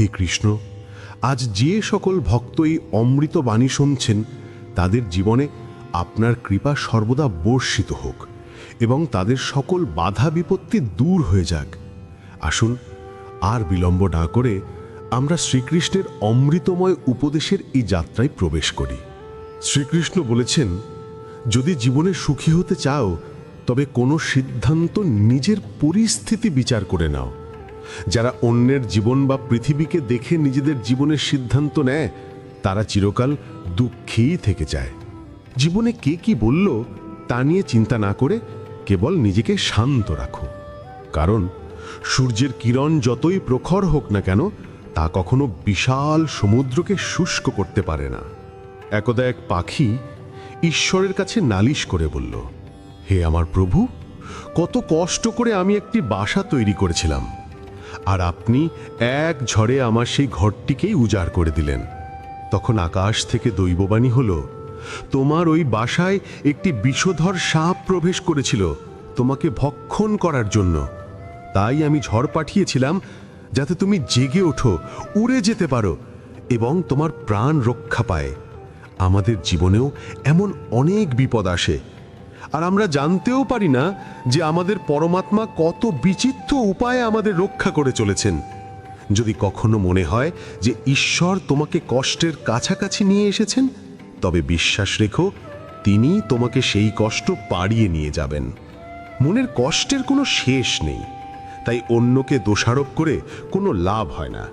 হে কৃষ্ণ, আজ যে সকল ভক্ত এই অমৃত বাণী শুনছেন, তাদের জীবনে আপনার কৃপা সর্বদা বর্ষিত হোক এবং তাদের সকল বাধা বিপত্তি দূর হয়ে যাক। আসুন, আর বিলম্ব না করে আমরা শ্রীকৃষ্ণের অমৃতময় উপদেশের এই যাত্রায় প্রবেশ করি। শ্রীকৃষ্ণ বলেছেন, যদি জীবনে সুখী হতে চাও, তবে কোনো সিদ্ধান্ত নিজের পরিস্থিতি বিচার করে নাও। যারা অন্যের জীবন বা পৃথিবীকে দেখে নিজেদের জীবনের সিদ্ধান্ত নেয়, তারা চিরকাল দুঃখেই থেকে যায়। জীবনে কে কি বলল, তা নিয়ে চিন্তা না করে কেবল নিজেকে শান্ত রাখো। কারণ সূর্যের কিরণ যতই প্রখর হোক না কেন, তা কখনো বিশাল সমুদ্রকে শুষ্ক করতে পারে না। একদা এক পাখি ঈশ্বরের কাছে নালিশ করে বলল, হে আমার প্রভু, কত কষ্ট করে আমি একটি বাসা তৈরি করেছিলাম। আর আপনি এক ঝড়ে আমার সেই ঘরটিকেই উজাড় করে দিলেন। তখন আকাশ থেকে দৈববাণী হলো, তোমার ওই বাসায় একটি বিষধর সাপ প্রবেশ করেছিল তোমাকে ভক্ষণ করার জন্য। তাই আমি ঝড় পাঠিয়েছিলাম যাতে তুমি জেগে ওঠো, উড়ে যেতে পারো এবং তোমার প্রাণ রক্ষা পায়। আমাদের জীবনেও এমন অনেক বিপদ আসে আর আমরা জানতেও পারি না যে আমাদের পরমাত্মা কত বিচিত্র উপায়ে আমাদের রক্ষা করে চলেছেন। যদি কখনো মনে হয় যে ঈশ্বর তোমাকে কষ্টের কাছাকাছি নিয়ে এসেছেন, তবে বিশ্বাস রেখো, তিনি তোমাকে সেই কষ্ট পাড়িয়ে নিয়ে যাবেন। মনের কষ্টের কোনো শেষ নেই, তাই অন্যকে দোষারোপ করে কোনো লাভ হয় না।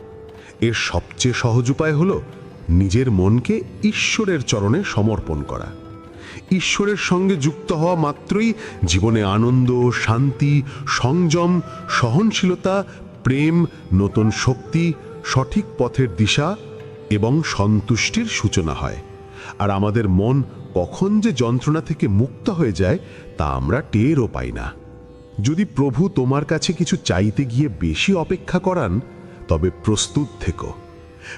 এর সবচেয়ে সহজ উপায় হল নিজের মনকে ঈশ্বরের চরণে সমর্পণ করা। ঈশ্বরের সঙ্গে যুক্ত হওয়া মাত্রই জীবনে আনন্দ, শান্তি, সংযম, সহনশীলতা, প্রেম, নতুন শক্তি, সঠিক পথের দিশা এবং সন্তুষ্টির সূচনা হয়। আর আমাদের মন কখন যে যন্ত্রণা থেকে মুক্ত হয়ে যায় তা আমরা টেরও পাই না। যদি প্রভু তোমার কাছে কিছু চাইতে গিয়ে বেশি অপেক্ষা করান, তবে প্রস্তুত থেকো।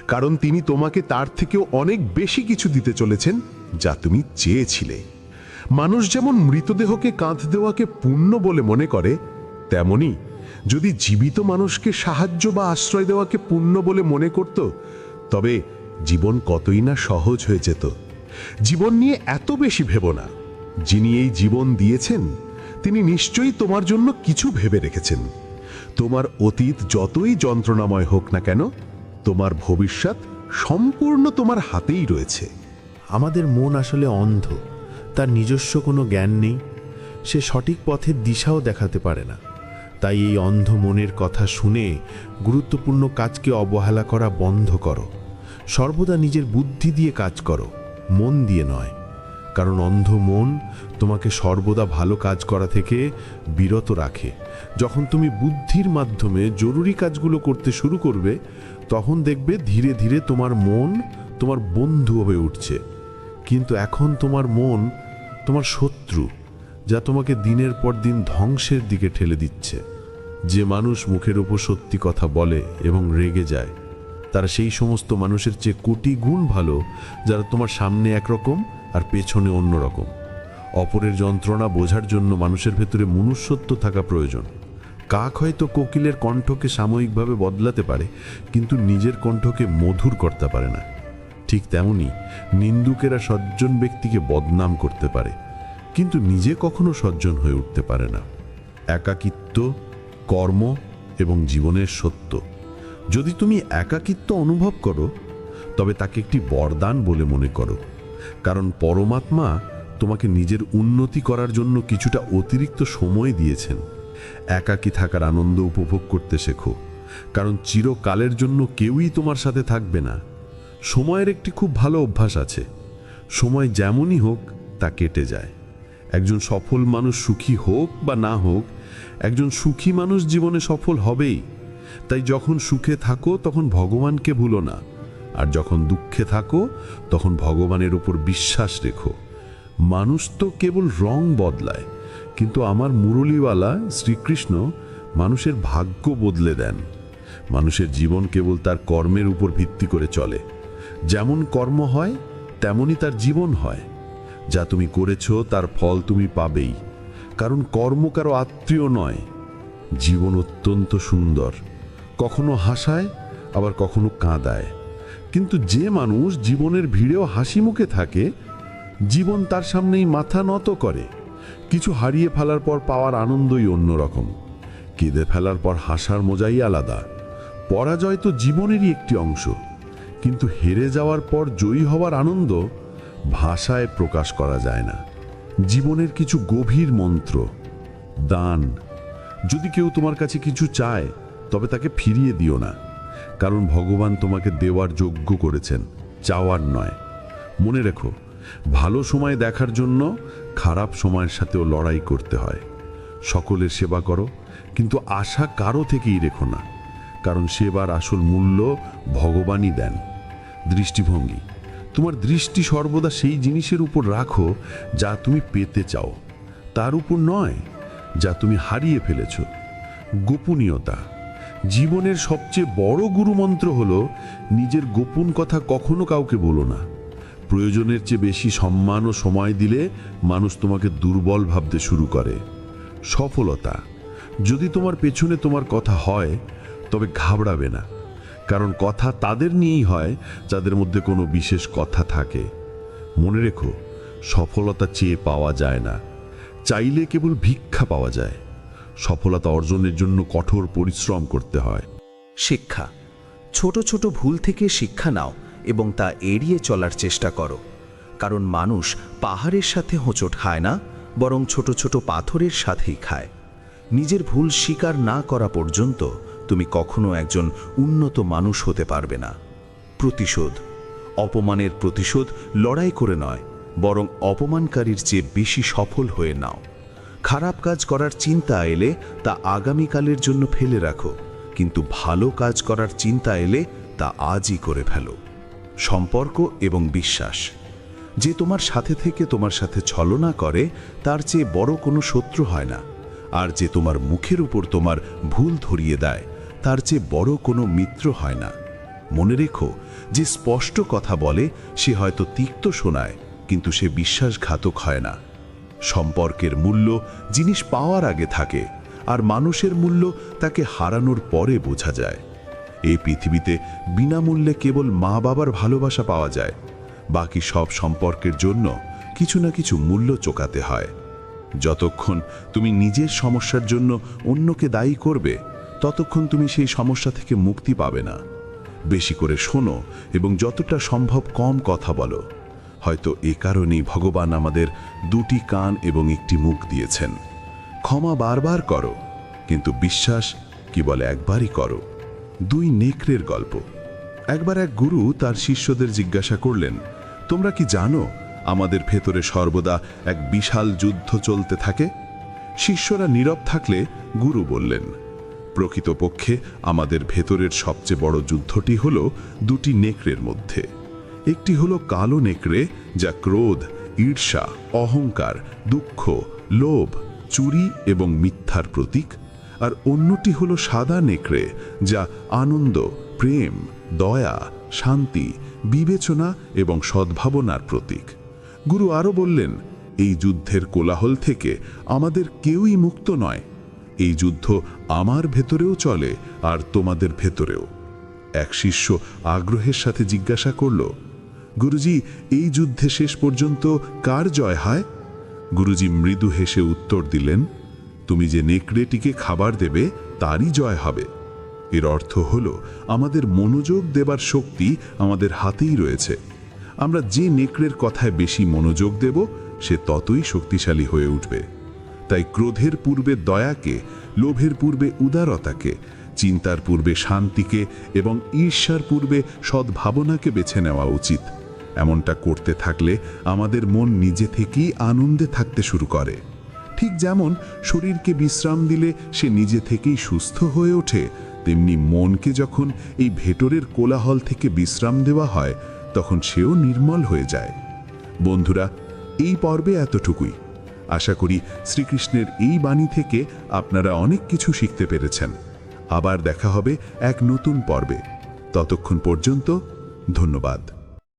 কারণ তিনি তোমাকে তার থেকেও অনেক বেশি কিছু দিতে চলেছেন। যা তুমি চেয়েছিলে। মানুষ যেমন মৃতদেহকে কাঁধ দেওয়াকে পুণ্য বলে মনে করে, তেমনি যদি জীবিত মানুষকে সাহায্য বা আশ্রয় দেওয়াকে পুণ্য বলে মনে করত, তবে জীবন কতই না সহজ হয়ে যেত। জীবন নিয়ে এত বেশি ভেবো না। যিনি এই জীবন দিয়েছেন, তিনি নিশ্চয়ই তোমার জন্য কিছু ভেবে রেখেছেন। তোমার অতীত যতই যন্ত্রণাময় হোক না কেন, তোমার ভবিষ্যৎ সম্পূর্ণ তোমার হাতেই রয়েছে। আমাদের মন আসলে অন্ধ, তার নিজস্ব কোনো জ্ঞান নেই, সে সঠিক পথের দিশাও দেখাতে পারে না। তাই এই অন্ধ মনের কথা শুনে গুরুত্বপূর্ণ কাজকে অবহেলা করা বন্ধ করো। সর্বদা নিজের বুদ্ধি দিয়ে কাজ করো, মন দিয়ে নয়। কারণ অন্ধ মন তোমাকে সর্বদা ভালো কাজ করা থেকে বিরত রাখে। যখন তুমি বুদ্ধির মাধ্যমে জরুরি কাজগুলো করতে শুরু করবে, তখন দেখবে ধীরে ধীরে তোমার মন তোমার বন্ধু হয়ে উঠছে। কিন্তু এখন তোমার মন, তোমার শত্রু, যা তোমাকে দিনের পর দিন ধ্বংসের দিকে ঠেলে দিচ্ছে। যে মানুষ মুখের ওপর সত্যি কথা বলে এবং রেগে যায়, তারা সেই সমস্ত মানুষের চেয়ে কোটি গুণ ভালো, যারা তোমার সামনে একরকম আর পেছনে অন্যরকম। অপরের যন্ত্রণা বোঝার জন্য মানুষের ভেতরে মনুষ্যত্ব থাকা প্রয়োজন। কাক হয়তো কোকিলের কণ্ঠকে সাময়িকভাবে বদলাতে পারে, কিন্তু নিজের কণ্ঠকে মধুর করতে পারে না। ঠিক তেমনি নিন্দুকেরা সজ্জন ব্যক্তিকে বদনাম করতে পারে, কিন্তু নিজে কখনো সজ্জন হয়ে উঠতে পারে না। একাকিত্ব, কর্ম এবং জীবনের সত্য। যদি তুমি একাকিত্ব অনুভব করো, তবে তাকে একটি বরদান বলে মনে করো, কারণ পরমাত্মা তোমাকে নিজের উন্নতি করার জন্য কিছুটা অতিরিক্ত সময় দিয়েছেন। একাকী থাকার আনন্দ উপভোগ করতে শেখো, কারণ চিরকালের জন্য কেউই তোমার সাথে থাকবে না। সময়ের একটি খুব ভালো অভ্যাস আছে। সময় যেমনই হোক, তা কেটে যায়। একজন সফল মানুষ সুখী হোক বা না হোক, একজন সুখী মানুষ জীবনে সফল হবেই। তাই যখন সুখে থাকো, তখন ভগবানকে ভুলো না। আর যখন দুঃখে থাকো, তখন ভগবানের উপর বিশ্বাস রেখো। মানুষ তো কেবল রং বদলায়, কিন্তু আমার মুরলীওয়ালা শ্রীকৃষ্ণ মানুষের ভাগ্য বদলে দেন। মানুষের জীবন কেবল তার কর্মের উপর ভিত্তি করে চলে। যেমন কর্ম হয়, তেমনই তার জীবন হয়। যা তুমি করেছ, তার ফল তুমি পাবেই। কারণ কর্ম কারও আত্মীয় নয়। জীবন অত্যন্ত সুন্দর। কখনো হাসায়, আবার কখনো কাঁদায়। কিন্তু যে মানুষ জীবনের ভিড়েও হাসি মুখে থাকে, জীবন তার সামনেই মাথা নত করে। কিছু হারিয়ে ফেলার পর পাওয়ার আনন্দই অন্যরকম। কেঁদে ফেলার পর হাসার মজাই আলাদা। পরাজয় তো জীবনেরই একটি অংশ। কিন্তু হেরে যাওয়ার পর জয়ী হওয়ার আনন্দ ভাষায় প্রকাশ করা যায় না। জীবনের কিছু গভীর মন্ত্র, দান। যদি কেউ তোমার কাছে কিছু চায়, তবে তাকে ফিরিয়ে দিও না। কারণ ভগবান তোমাকে দেওয়ার যোগ্য করেছেন, চাওয়ার নয়। মনে রেখো, ভালো সময় দেখার জন্য খারাপ সময়ের সাথেও লড়াই করতে হয়। সকলের সেবা করো, কিন্তু আশা কারও থেকেই রেখো না। কারণ সেবার আসল মূল্য ভগবানই দেন। দৃষ্টিভঙ্গি। তোমার দৃষ্টি সর্বদা সেই জিনিসের উপর রাখো যা তুমি পেতে চাও। তার উপর নয়, যা তুমি হারিয়ে ফেলেছ। গোপনীয়তা। জীবনের সবচেয়ে বড় গুরুমন্ত্র হল, নিজের গোপন কথা কখনো কাউকে বলো না। প্রয়োজনের চেয়ে বেশি সম্মান ও সময় দিলে মানুষ তোমাকে দুর্বল ভাবতে শুরু করে। সফলতা। যদি তোমার পেছনে তোমার কথা হয় তবে ঘাবড়াবে না। কারণ কথা তাদের নিয়েই হয়, যাদের মধ্যে কোনো বিশেষ কথা থাকে। মনে রেখো, সফলতা চেয়ে পাওয়া যায় না। চাইলে কেবল ভিক্ষা পাওয়া যায়। সফলতা অর্জনের জন্য কঠোর পরিশ্রম করতে হয়। শিক্ষা। ছোট ছোট ভুল থেকে শিক্ষা নাও এবং তা এড়িয়ে চলার চেষ্টা করো। কারণ মানুষ পাহাড়ের সাথে হোঁচট খায় না, বরং ছোট ছোট পাথরের সাথেই খায়। নিজের ভুল স্বীকার না করা পর্যন্ত তুমি কখনো একজন উন্নত মানুষ হতে পারবে না। প্রতিশোধ। অপমানের প্রতিশোধ লড়াই করে নয়, বরং অপমানকারীর চেয়ে বেশি সফল হয়ে নাও। খারাপ কাজ করার চিন্তা এলে তা আগামীকালের জন্য ফেলে রাখো, কিন্তু ভালো কাজ করার চিন্তা এলে তা আজই করে ফেলো। সম্পর্ক এবং বিশ্বাস। যে তোমার সাথে থেকে তোমার সাথে ছলনা করে, তার চেয়ে বড় কোনো শত্রু হয় না, আর যে তোমার মুখের উপর তোমার ভুল ধরিয়ে দেয় তার চেয়ে বড় কোনো মিত্র হয় না। মনে রেখো, যে স্পষ্ট কথা বলে, সে হয়তো তিক্ত শোনায়, কিন্তু সে বিশ্বাসঘাতক হয় না। সম্পর্কের মূল্য জিনিস পাওয়ার আগে থাকে, আর মানুষের মূল্য তাকে হারানোর পরে বোঝা যায়। এই পৃথিবীতে বিনামূল্যে কেবল মা বাবার ভালোবাসা পাওয়া যায়, বাকি সব সম্পর্কের জন্য কিছু না কিছু মূল্য চোকাতে হয়। যতক্ষণ তুমি নিজের সমস্যার জন্য অন্যকে দায়ী করবে ততক্ষণ তুমি সেই সমস্যা থেকে মুক্তি পাবে না। বেশি করে শোনো এবং যতটা সম্ভব কম কথা বলো। হয়তো এ কারণেই ভগবান আমাদের দুটি কান এবং একটি মুখ দিয়েছেন। ক্ষমা বারবার করো, কিন্তু বিশ্বাস কি বলে একবারই করো। দুই নেকড়ের গল্প। একবার এক গুরু তার শিষ্যদের জিজ্ঞাসা করলেন, তোমরা কি জানো আমাদের ভেতরে সর্বদা এক বিশাল যুদ্ধ চলতে থাকে? শিষ্যরা নীরব থাকলে গুরু বললেন প্রকৃতপক্ষে আমাদের ভেতরের সবচেয়ে বড় যুদ্ধটি হল দুটি নেকড়ের মধ্যে। একটি হলো কালো নেকড়ে, যা ক্রোধ, ঈর্ষা, অহংকার, দুঃখ, লোভ, চুরি এবং মিথ্যার প্রতীক। আর অন্যটি হলো সাদা নেকড়ে, যা আনন্দ, প্রেম, দয়া, শান্তি, বিবেচনা এবং সদ্ভাবনার প্রতীক। গুরু আরও বললেন, এই যুদ্ধের কোলাহল থেকে আমাদের কেউই মুক্ত নয়। এই যুদ্ধ আমার ভেতরেও চলে আর তোমাদের ভেতরেও। এক শিষ্য আগ্রহের সাথে জিজ্ঞাসা করল, গুরুজি, এই যুদ্ধে শেষ পর্যন্ত কার জয় হয়? গুরুজি মৃদু হেসে উত্তর দিলেন, তুমি যে নেকড়েটিকে খাবার দেবে, তারই জয় হবে। এর অর্থ হল, আমাদের মনোযোগ দেবার শক্তি আমাদের হাতেই রয়েছে। আমরা যে নেকড়ের কথায় বেশি মনোযোগ দেব, সে ততই শক্তিশালী হয়ে উঠবে। তাই ক্রোধের পূর্বে দয়াকে, লোভের পূর্বে উদারতাকে, চিন্তার পূর্বে শান্তিকে এবং ঈর্ষার পূর্বে সদ্ভাবনাকে বেছে নেওয়া উচিত। এমনটা করতে থাকলে আমাদের মন নিজে থেকেই আনন্দে থাকতে শুরু করে। ঠিক যেমন শরীরকে বিশ্রাম দিলে সে নিজে থেকেই সুস্থ হয়ে ওঠে, তেমনি মনকে যখন এই ভেতরের কোলাহল থেকে বিশ্রাম দেওয়া হয়, তখন সেও নির্মল হয়ে যায়। বন্ধুরা, এই পর্বে এতটুকুই। আশা করি শ্রীকৃষ্ণের এই বাণী থেকে আপনারা অনেক কিছু শিখতে পেরেছেন। আবার দেখা হবে এক নতুন পর্বে। ততক্ষণ পর্যন্ত ধন্যবাদ।